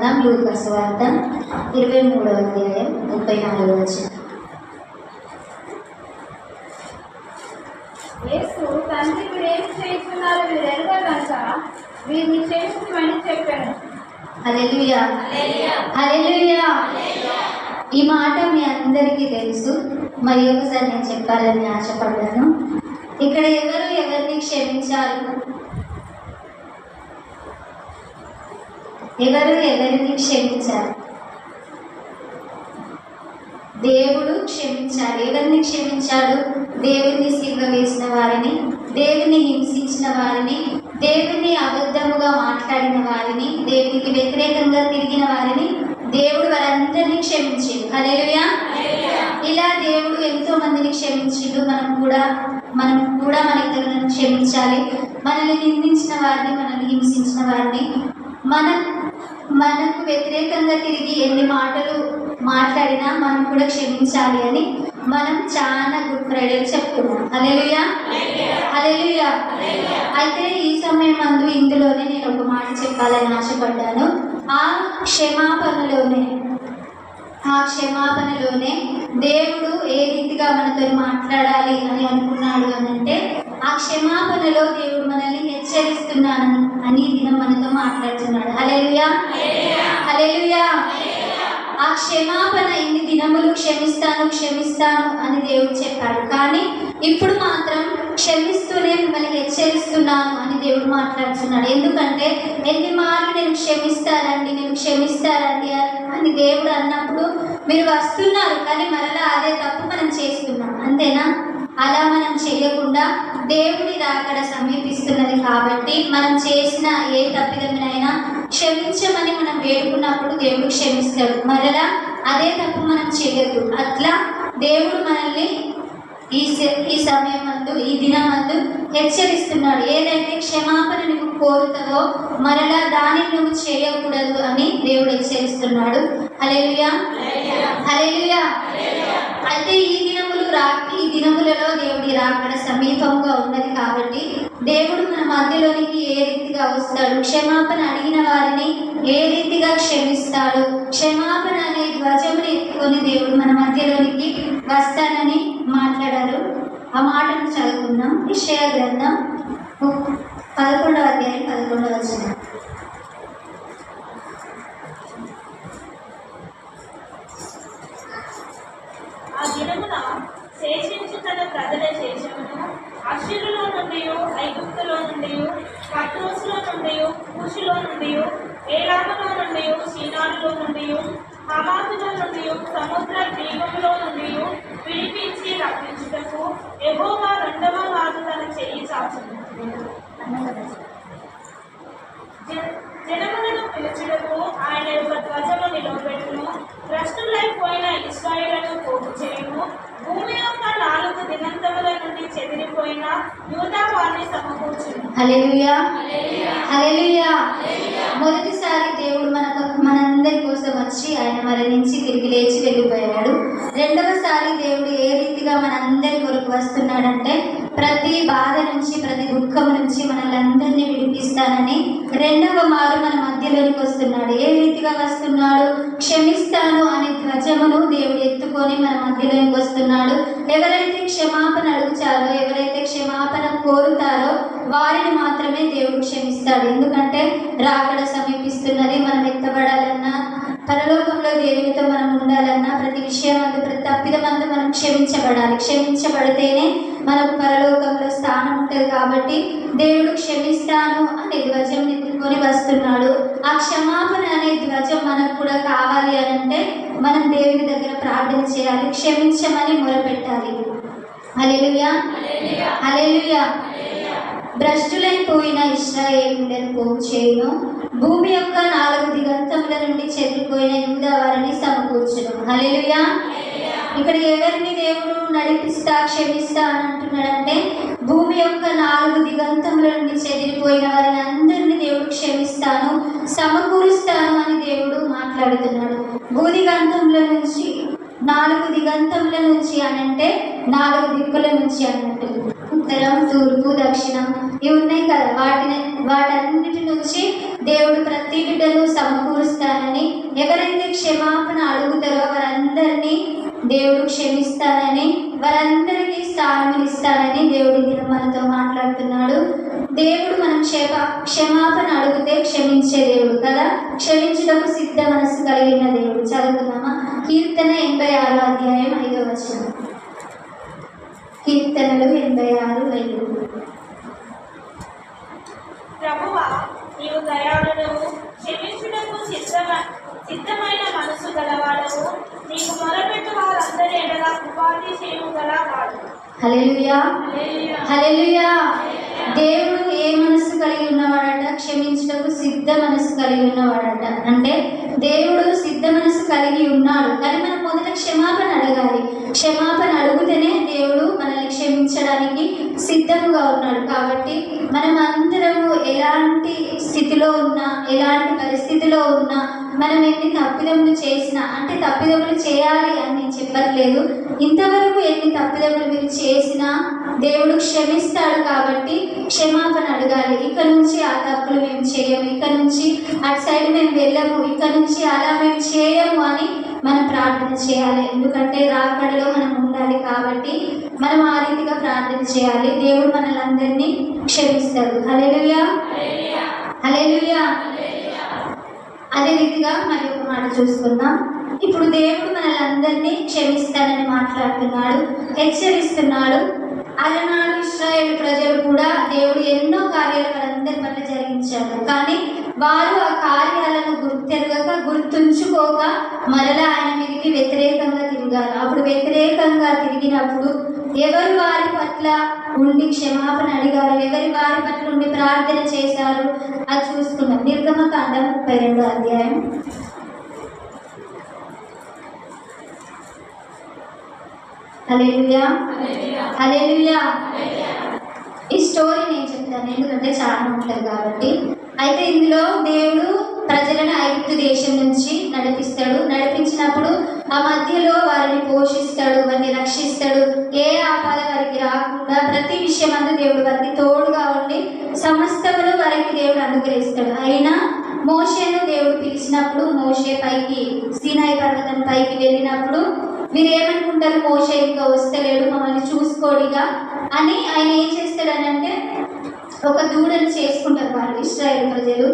చదువుకుందాం లూకస్ వార్త ఇరవై మూడవ అధ్యాయం ముప్పై నాలుగవ వచ్చిన యేసు తండ్రి ఏం చేస్తున్నారు? మీరు ఎరుగా కనుక వీరిని చేయించమని చెప్పాను హల్లెలూయా. హల్లెలూయా. ఈ మాట మీ అందరికీ తెలుసు. మరి ఒకసారి నేను చెప్పాలని ఆశపడ్డాను. ఇక్కడ ఎవరు ఎవరిని క్షమించారు? ఎవరు ఎవరిని క్షమించారు? దేవుడు క్షమించాడు ఎవరిని క్షమించాడు? దేవుని శివ వేసిన వారిని దేవుని హింసించిన వారిని దేవుని అబద్ధముగా మాట్లాడిన వారిని దేవునికి వ్యతిరేకంగా తిరిగిన వారిని దేవుడు వారందరినీ క్షమించిండు. హల్లెలూయా. ఇలా దేవుడు ఎంతో మందిని క్షమించిండు. మనం కూడా మనం కూడా మన ఇతరులను క్షమించాలి. మనల్ని నిందించిన వారిని మనల్ని హింసించిన వారిని మన మనకు వ్యతిరేకంగా తిరిగి ఎన్ని మాటలు మాట్లాడినా మనం కూడా క్షమించాలి అని మనం చాలా గుడ్ ఫ్రైడే చెప్తున్నాం అలెలుయా అలెలుయా అయితే ఈ సమయం అందు ఇందులోనే నేను ఒక మాట చెప్పాలని ఆశపడ్డాను. ఆ క్షమాపణలోనే ఆ క్షమాపణలోనే దేవుడు ఏ రీతిగా మనతో మాట్లాడాలి అని అనుకున్నాడు అని అంటే ఆ క్షమాపణలో దేవుడు మనల్ని హెచ్చరిస్తున్నాను అని దినం మనతో మాట్లాడుతున్నాడు. హల్లెలూయా. హల్లెలూయా. ఆ క్షమాపణ ఇన్ని దినములు క్షమిస్తాను క్షమిస్తాను అని దేవుడు చెప్పాడు. కానీ ఇప్పుడు మాత్రం క్షమిస్తూనే మిమ్మల్ని హెచ్చరిస్తున్నాను అని దేవుడు మాట్లాడుతున్నాడు. ఎందుకంటే ఎన్ని మార్లు నేను క్షమిస్తారండి నేను క్షమిస్తారండి అని దేవుడు అన్నప్పుడు మీరు వస్తున్నారు కానీ మరలా అదే తప్పు మనం చేస్తున్నాం. అంతేనా? అలా మనం చేయకుండా దేవుని రాకడ సమీపిస్తున్నది కాబట్టి మనం చేసిన ఏ తప్పిదమైనా క్షమించమని మనం వేడుకున్నప్పుడు దేవుడు క్షమిస్తాడు. మరలా అదే తప్పు మనం చేయొద్దు. అట్లా దేవుడు మనల్ని ఈ ఈ సమయం మందు ఈ దినమందు హెచ్చరిస్తున్నాడు. ఏదైతే క్షమాపణ నువ్వు కోరుతావో మరలా దానిని నువ్వు చేయకూడదు అని దేవుడు హెచ్చరిస్తున్నాడు. హల్లెలూయా. హల్లెలూయా. అయితే ఈ దినములు రా ఈ దినములలో దేవుడి రాకడ సమీపంగా ఉన్నది కాబట్టి దేవుడు మన మధ్యలోనికి ఏ రీతిగా వస్తాడు? క్షమాపణ అడిగిన వారిని ఏ రీతిగా క్షమిస్తాడు? క్షమాపణ అనే ధ్వజముని ఎత్తుకొని దేవుడు మన మధ్యలోనికి వస్తానని మాట్లాడారు. ఆ మాటను చదువుకున్నాం విషయ గ్రంథం పదకొండవ అధ్యాయం పదకొండవ వచ్చిన జనములను పిలుచుటకు ఆయన యొక్క ధ్వజము నిలవబెట్టును. భ్రష్టులైపోయిన ఇస్రాయేళ్ళను పోగు చేయును. భూమి యొక్క నాలుగు దినంతముల నుండి చెదిరిపోయిన యూదా వారిని సమకూర్చును. హల్లెలూయా. హల్లెలూయా. మొదటిసారి దేవుడు మన మనందరి కోసం వచ్చి ఆయన మరణించి తిరిగి లేచి వెళ్ళిపోయాడు. రెండవసారి దేవుడు ఏ రీతిగా మనందరి కొరకు వస్తున్నాడంటే ప్రతి బాధ నుంచి ప్రతి దుఃఖం నుంచి మనల్ని అందరినీ విడిపిస్తానని రెండవ మారు మన మధ్యలోనికి వస్తున్నాడు. ఏ రీతిగా వస్తున్నాడు? క్షమిస్తాను అనే ధ్వజమును దేవుడు ఎత్తుకొని మన మధ్యలోనికి వస్తున్నాడు. ఎవరైతే క్షమాపణ అడుగుతారో ఎవరైతే క్షమాపణ కోరుతారో వారిని మాత్రమే దేవుడు క్షమిస్తాడు. ఎందుకంటే రాకడ సమీపిస్తున్నది మనం ఎత్తబడాలన్నా పరలోకంలో దేవునితో మనం ఉండాలన్నా ప్రతి విషయం అందు ప్రతి తప్పిదమందు మనం క్షమించబడాలి. క్షమించబడితేనే మనకు పరలోకంలో స్థానం ఉంటుంది కాబట్టి దేవుడు క్షమిస్తాను అనే ధ్వజం ఎత్తుకొని వస్తున్నాడు. ఆ క్షమాపణ అనే ధ్వజం మనకు కూడా కావాలి అని అంటే మనం దేవుని దగ్గర ప్రార్థన చేయాలి. క్షమించమని మొరపెట్టాలి. హల్లెలూయా. హల్లెలూయా. భ్రష్టులైపోయిన ఇస్రాయేలులను పోగు చేయును. భూమి యొక్క నాలుగు దిగంతముల నుండి చెదిరిపోయిన యూదా వారిని సమకూర్చును. హల్లెలూయా. ఇక్కడ ఎవరిని దేవుడు నడిపిస్తా క్షమిస్తా అని అంటున్నాడంటే భూమి యొక్క నాలుగు దిగంతముల నుండి చెదిరిపోయిన వారిని అందరినీ దేవుడు క్షమిస్తాను సమకూరుస్తాను అని దేవుడు మాట్లాడుతున్నాడు. భూదిగంతముల నుంచి నాలుగు దిగంతముల నుంచి అని అంటే నాలుగు దిక్కుల నుంచి అన్నట్టు. ఉత్తరం తూర్పు దక్షిణం. ఇవి ఉన్నాయి కదా. వాటిని వాటన్నిటి నుంచి దేవుడు ప్రతి బిడ్డను సమకూరుస్తానని ఎవరైతే క్షమాపణ అడుగుతారో వారందరినీ దేవుడు క్షమిస్తానని వారందరికీ స్థానం ఇస్తానని దేవుడు మనతో మాట్లాడుతున్నాడు. దేవుడు మనం క్షమ క్షమాపణ అడిగితే క్షమించే దేవుడు కదా. క్షమించడం సిద్ధ మనసు కలిగిన దేవుడు. చదువుకుందామా? కీర్తన ఎనభై ఆరో అధ్యాయం ఐదో వచనం. కీర్తనలు ఎనభై ఆరు ఐదు ప్రభువా నీవు దయాళుడవు క్షమించుటకు సిద్ధమ సిద్ధమైన మనసు గలవాడవు. నీకు మొరపెట్టు వారందరి ఎడల కృపాతిశయము గలవాడు. హల్లెలూయా. హల్లెలూయా. హల్లెలూయా. దేవుడు ఏ మనసు కలిగి ఉన్నవాడట? క్షమించుటకు సిద్ధ మనసు కలిగి ఉన్నవాడట. అంటే దేవుడు సిద్ధ మనసు కలిగి ఉన్నాడు. కానీ మనం మొదట క్షమాపణ అడగాలి. క్షమాపణ అడిగితేనే దేవుడు మనల్ని క్షమించడానికి సిద్ధంగా ఉన్నాడు. కాబట్టి మనం అందరము ఎలాంటి స్థితిలో ఉన్నా ఎలాంటి పరిస్థితిలో ఉన్నా మనం ఎన్ని తప్పిదములు చేసినా అంటే తప్పిదములు చేయాలి అని నేను చెప్పట్లేదు. ఇంతవరకు ఎన్ని తప్పిదములు మీరు చేసినా దేవుడు క్షమిస్తాడు కాబట్టి క్షమాపణ అడగాలి. ఇక్కడ నుంచి ఆ తప్పులు మేము చేయము. ఇక్కడ నుంచి అటు సైడ్ మేము వెళ్ళము. ఇక్కడ నుంచి అలా మేము చేయము అని మనం ప్రార్థన చేయాలి. ఎందుకంటే రాకడలో మనం ఉండాలి కాబట్టి మనం ఆ రీతిగా ప్రార్థన చేయాలి. దేవుడు మనల్ని అందరినీ క్షమిస్తాడు. హలేలుయా హలేలుయా అదే రీతిగా మరి ఒక మాట చూసుకుందాం ఇప్పుడు దేవుడు మనల్ని అందరినీ క్షమిస్తానని మాట్లాడుతున్నాడు హెచ్చరిస్తున్నాడు. అలనాడు ఇస్రాయేల్ ప్రజలు కూడా దేవుడు ఎన్నో కార్యాలు వారందరి పట్ల జరిగించాడు కానీ వారు ఆ కార్యాలను గుర్తెరగక గుర్తుంచుకోక మరలా ఆయన మీదకి వ్యతిరేకంగా తిరిగారు. అప్పుడు వ్యతిరేకంగా తిరిగినప్పుడు ఎవరు వారి పట్ల ఉండి క్షమాపణ అడిగారు? ఎవరి వారి పట్ల ఉండి ప్రార్థన చేశారు? అది చూసుకున్నాం నిర్గమకాండం ముప్పై రెండో అధ్యాయం. ఈ స్టోరీ నేను చెప్తాను ఎందుకంటే చాలా ఉంటుంది కాబట్టి. అయితే ఇందులో దేవుడు ప్రజలను ఐగుప్తు దేశం నుంచి నడిపిస్తాడు. నడిపించినప్పుడు ఆ మధ్యలో వారిని పోషిస్తాడు వారిని రక్షిస్తాడు. ఏ ఆపద వారికి రాకుండా ప్రతి విషయం అందు దేవుడు వారికి తోడుగా ఉండి సమస్తమును వారికి దేవుడు అనుగ్రహిస్తాడు. అయినా మోషేను దేవుడు పిలిచినప్పుడు మోషే పైకి సీనాయి పర్వతం పైకి వెళ్ళినప్పుడు మీరు ఏమనుకుంటారు మోషే ఇంకా వస్తలేడు మమ్మల్ని చూసుకోడిగా అని ఆయన ఏం చేస్తాడనంటే ఒక దూడను చేసుకుంటారు వాళ్ళు ఇస్రాయేల్ ప్రజలు.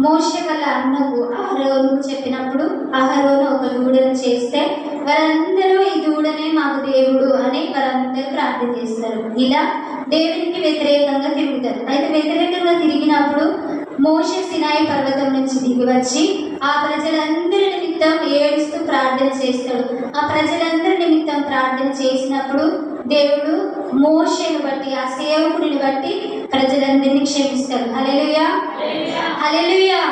మోషే వాళ్ళ అన్నకు అహరోను చెప్పినప్పుడు అహరోను ఒక దూడను చేస్తే వారందరూ ఈ దూడనే మాకు దేవుడు అని వారందరూ ప్రార్థన చేస్తారు. ఇలా దేవునికి వ్యతిరేకంగా తిరుగుతారు. అయితే వ్యతిరేకంగా తిరిగినప్పుడు మోషే సినాయి పర్వతం నుంచి దిగి వచ్చి ఆ ప్రజలందరి నిమిత్తం ఏడుస్తూ ప్రార్థన చేస్తాడు. ఆ ప్రజలందరి నిమిత్తం ప్రార్థన చేసినప్పుడు దేవుడు మోషేను బట్టి ఆ సేవకుడిని బట్టి ప్రజలందరినీ క్షమిస్తాడు. అలెలుయా అలెలుయా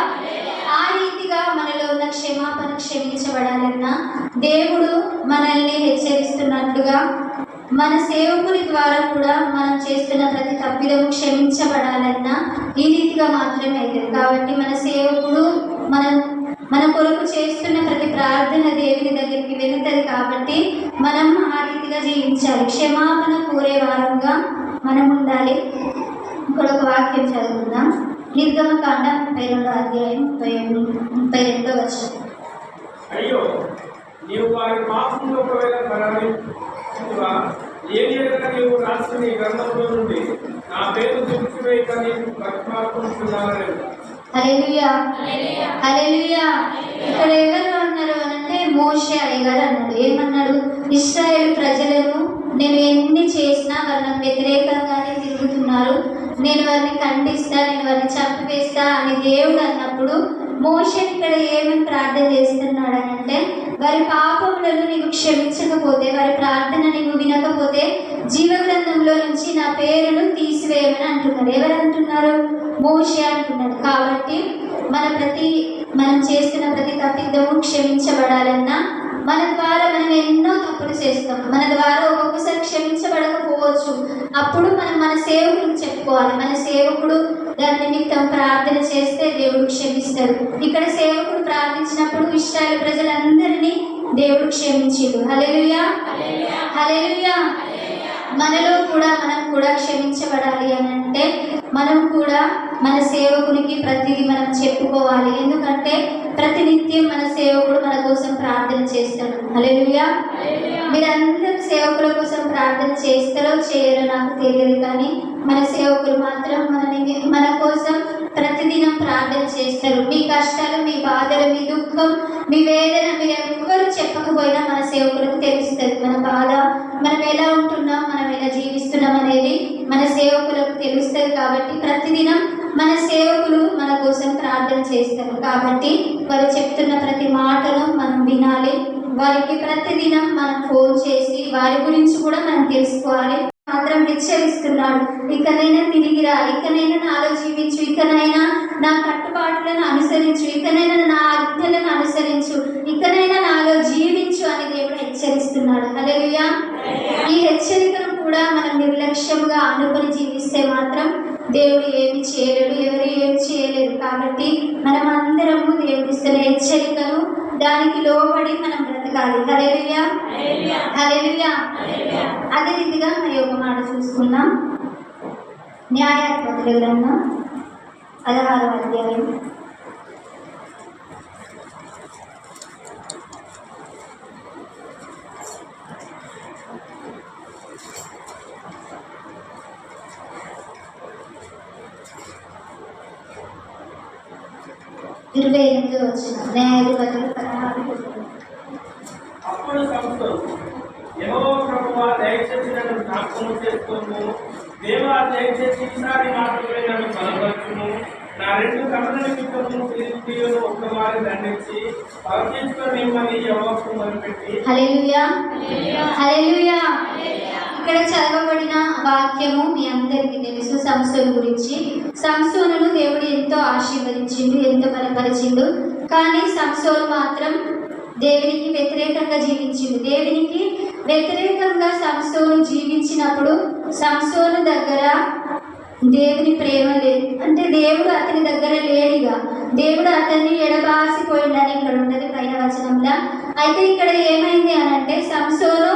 ఆ రీతిగా మనలో ఉన్న క్షమాపణ క్షమించబడాలన్నా దేవుడు మనల్ని హెచ్చరిస్తున్నట్లుగా మన సేవకుని ద్వారా కూడా మనం చేస్తున్న ప్రతి తప్పిదము క్షమించబడాలన్నా ఈ రీతిగా మాత్రమే అవుతుంది కాబట్టి మన సేవకుడు మనం మన కొరకు చేస్తున్న ప్రతి ప్రార్థన దేవుని దగ్గరికి వెళుతుంది కాబట్టి మనం ఆ రీతిగా జీవించాలి క్షమాపణ కోరే వారంగా మనం ఉండాలి. ఇక్కడ ఒక వాక్యం చదువుకుందాం. నిర్గమకాండ ముప్పై రెండో అధ్యాయం ముప్పై ముప్పై రెండో వచ్చిన అయ్యో! నీవు వారి పాపంలో ఒకవేళ మరణించువా ఏది ఎడల నీవు రాసిన ఈ గ్రంథంలో నుండి నా పేరు తుడిచివేయక నీకు హల్లెలూయా. ఇక్కడ ఎవరు అన్నారు అని అంటే మోషే అయ్యగారు అన్నాడు. ఏమన్నాడు? ఇస్రాయేల్ ప్రజలను నేను ఎన్ని చేసినా వారు నాకు వ్యతిరేకంగానే తిరుగుతున్నారు. నేను వారిని ఖండిస్తా నేను వారిని చంపివేస్తా అని దేవుడు అన్నప్పుడు మోషే ఇక్కడ ఏమని ప్రార్థన చేస్తున్నాడు అని అంటే వారి పాపములను నీవు క్షమించకపోతే వారి ప్రార్థన నీవు వినకపోతే జీవగ్రంథంలో నుంచి నా పేరును తీసివేయమని అంటున్నారు. ఎవరు అంటున్నారు మోషే అంటున్నాడు. కాబట్టి మన ప్రతి మనం చేస్తున్న ప్రతి తప్పిదము క్షమించబడాలన్నా మన ద్వారా మనం ఎన్నో తప్పులు చేస్తాం. మన ద్వారా ఒక్కొక్కసారి క్షమించబడకపోవచ్చు. అప్పుడు మనం మన సేవకుడికి చెప్పుకోవాలి. మన సేవకుడు దాని నిమిత్తం ప్రార్థన చేస్తే దేవుడు క్షమిస్తాడు. ఇక్కడ సేవకుడు ప్రార్థించినప్పుడు ఇష్టాల ప్రజలందరినీ దేవుడు క్షమించిండు. హల్లెలూయా. హల్లెలూయా. మనలో కూడా మనం కూడా క్షమించబడాలి అని అంటే మనం కూడా మన సేవకునికి ప్రతిదీ మనం చెప్పుకోవాలి. ఎందుకంటే ప్రతినిత్యం మన సేవకుడు మన కోసం ప్రార్థన చేస్తాడు. హల్లెలూయా. మీరందరూ సేవకుల కోసం ప్రార్థన చేస్తారో చేయరో నాకు తెలియదు కానీ మన సేవకులు మాత్రం మనని మన కోసం ప్రతిదినం ప్రార్థన చేస్తారు. మీ కష్టాలు మీ బాధలు మీ దుఃఖం మీ వేదన మీరు ఎవ్వరు చెప్పకపోయినా మన సేవకులకు తెలుస్తుంది. మన బాధ మనం ఎలా ఉంటున్నాం మనం ఎలా అనేది మన సేవకులకు తెలుస్తుంది కాబట్టి ప్రతిదినం మన సేవకులు మన కోసం ప్రార్థన చేస్తారు. కాబట్టి వారు చెప్తున్న ప్రతి మాటను మనం వినాలి. వారికి ప్రతిదినం మనం ఫోన్ చేసి వారి గురించి కూడా మనం తెలుసుకోవాలి. మాత్రం హెచ్చరిస్తున్నాడు. ఇకనైనా తిరిగిరా ఇకనైనా నాలో జీవించు. ఇకనైనా నా కట్టుబాట్లను అనుసరించు. ఇకనైనా నా ఆజ్ఞలను అనుసరించు. ఇకనైనా నాలో జీవించు అని దేవుడు హెచ్చరిస్తున్నాడు. హల్లెలూయా. ఈ హెచ్చరికను కూడా మనం నిర్లక్ష్యంగా అనుకుని జీవిస్తే మాత్రం దేవుడు ఏమి చేయలేడు ఎవరు ఏమి చేయలేరు. కాబట్టి మనం అందరము దేవుడు ఇస్తున్న హెచ్చరికను దానికి లోబడి మనం బ్రతకాలి. హల్లెలూయా. అదే రీతిగా మరి ఒక మాట చూసుకుందాం. న్యాయాధిపతుల గ్రంథం పదహారవ అధ్యాయం ఇరవై ఎనిమిది వచ్చిన న్యాయాధిపతులు పదహారు ప్రభువా దయచేసి నన్ను జ్ఞాపకం దేవా దయచేసి ఈసారి మాత్రమే నన్ను బలపరచుము నా రెండు దండించి మిమ్మల్ని మొదలుపెట్టి ఇక్కడ చదవబడిన వాక్యము మీ అందరికీ తెలుసు సంస్థల గురించి. సంస్థలను దేవుడు ఎంతో ఆశీర్వదించిండు ఎంతో బలపరిచిండు. కానీ సంసోను మాత్రం దేవునికి వ్యతిరేకంగా జీవించింది. దేవునికి వ్యతిరేకంగా సంసోను జీవించినప్పుడు సంసోను దగ్గర దేవుని ప్రేమ లేదు. అంటే దేవుడు అతని దగ్గర లేడిగా. దేవుడు అతన్ని ఎడబాసిపోయిండని ఇక్కడ ఉంటది పైన వచనంలో. అయితే ఇక్కడ ఏమైంది అని అంటే సంసోను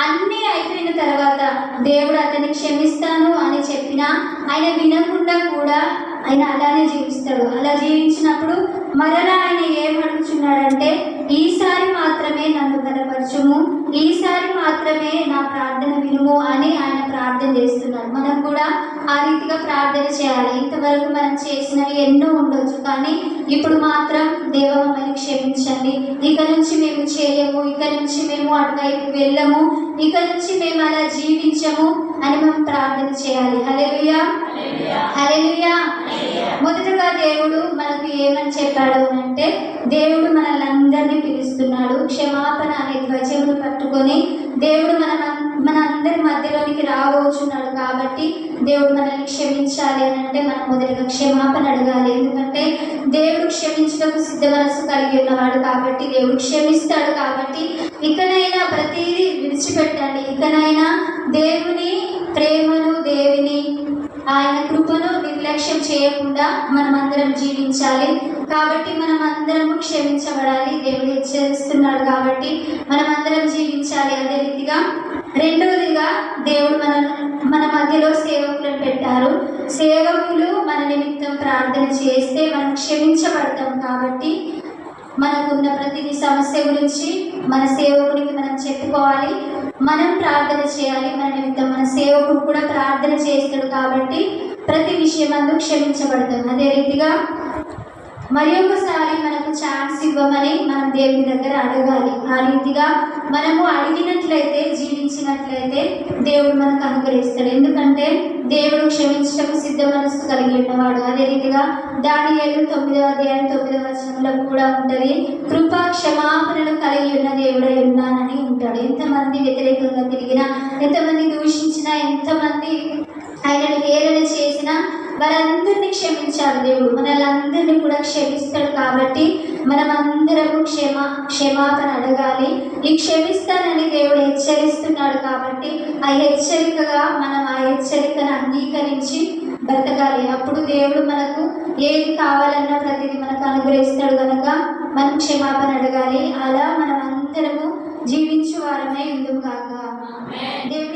అన్నీ అయిపోయిన తర్వాత దేవుడు అతన్ని క్షమిస్తాను అని చెప్పినా ఆయన వినకుండా కూడా ఆయన అలానే జీవిస్తాడు. అలా జీవించినప్పుడు మరలా ఆయన ఏమడుగుచున్నాడంటే ఈసారి మాత్రమే నన్ను బలపరచుము ఈసారి మాత్రమే నా ప్రార్థన వినుము అని ఆయన ప్రార్థన చేస్తున్నాడు మనం కూడా ఆ రీతిగా ప్రార్థన చేయాలి. ఇంతవరకు మనం చేసినవి ఎన్నో ఉండొచ్చు కానీ ఇప్పుడు మాత్రం దేవ మమ్మల్ని క్షమించండి. ఇక నుంచి మేము చేయము ఇక నుంచి మేము అటువైపు వెళ్ళము ఇక నుంచి మేము అలా జీవించము అని మనం ప్రార్థన చేయాలి. హలెలుయా హలెలుయా మొదటగా దేవుడు మనకు ఏమని చెప్పాడు అని అంటే దేవుడు మనల్ని అందరినీ పిలుస్తున్నాడు. క్షమాపణ అనే ధ్వజమును పట్టుకొని దేవుడు మన మన అందరి మధ్యలోనికి రాబోచున్నాడు కాబట్టి దేవుడు మనల్ని క్షమించాలి అని అంటే మనం మొదటిగా క్షమాపణ అడగాలి. ఎందుకంటే దేవుడు క్షమించడానికి సిద్ధ మనసు కలిగి ఉన్నవాడు కాబట్టి దేవుడు క్షమిస్తాడు కాబట్టి ఇకనైనా ప్రతిదీ విడిచిపెట్టండి. ఇకనైనా దేవుని ప్రేమను దేవుని ఆయన కృపను నిర్లక్ష్యం చేయకుండా మనం అందరం జీవించాలి. కాబట్టి మనం అందరం క్షమించబడాలి. దేవుడు హెచ్చరిస్తున్నాడు కాబట్టి మనం అందరం జీవించాలి అదే రీతిగా రెండవదిగా దేవుడు మన మన మధ్యలో సేవకులను పెట్టారు. సేవకులు మన నిమిత్తం ప్రార్థన చేస్తే మనం క్షమించబడతాం కాబట్టి మనకున్న ప్రతిదీ సమస్య గురించి మన సేవకునికి మనం చెప్పుకోవాలి. మనం ప్రార్థన చేయాలి. మన నిమిత్తం మన సేవకుడు కూడా ప్రార్థన చేస్తాడు కాబట్టి ప్రతి విషయం అందు క్షమించబడతాం. అదే రీతిగా మరి ఒకసారి మనకు ఛాన్స్ ఇవ్వమని మనం దేవుని దగ్గర అడగాలి. ఆ రీతిగా మనము అడిగినట్లయితే జీవించినట్లయితే దేవుడు మనకు అనుగ్రహిస్తాడు. ఎందుకంటే దేవుడు క్షమించటకు సిద్ధ మనస్సు కలిగి ఉన్నవాడు. అదే రీతిగా దాని ఏడు తొమ్మిదవ అధ్యాయం తొమ్మిదవ వచనంలో కూడా ఉంటది. కృపా క్షమాపణలు కలిగి ఉన్న దేవుడై ఉన్నానని ఉంటాడు. ఎంతమంది వ్యతిరేకంగా తిరిగినా ఎంతమంది దూషించినా ఎంతమంది ఆయనను హేళన చేసినా వారందరినీ క్షమించాడు దేవుడు. మనల్ని అందరినీ కూడా క్షమిస్తాడు కాబట్టి మనం అందరము క్షమ క్షమాపణ అడగాలి. ఈ క్షమిస్తానని దేవుడు హెచ్చరిస్తున్నాడు కాబట్టి ఆ హెచ్చరికగా మనం ఆ హెచ్చరికను అంగీకరించి బ్రతకాలి. అప్పుడు దేవుడు మనకు ఏది కావాలన్నా ప్రతిదీ మనకు అనుగ్రహిస్తాడు కనుక మనం క్షమాపణ అడగాలి. అలా మనం అందరము జీవించు వారమే ఉందుం కాక దేవుడు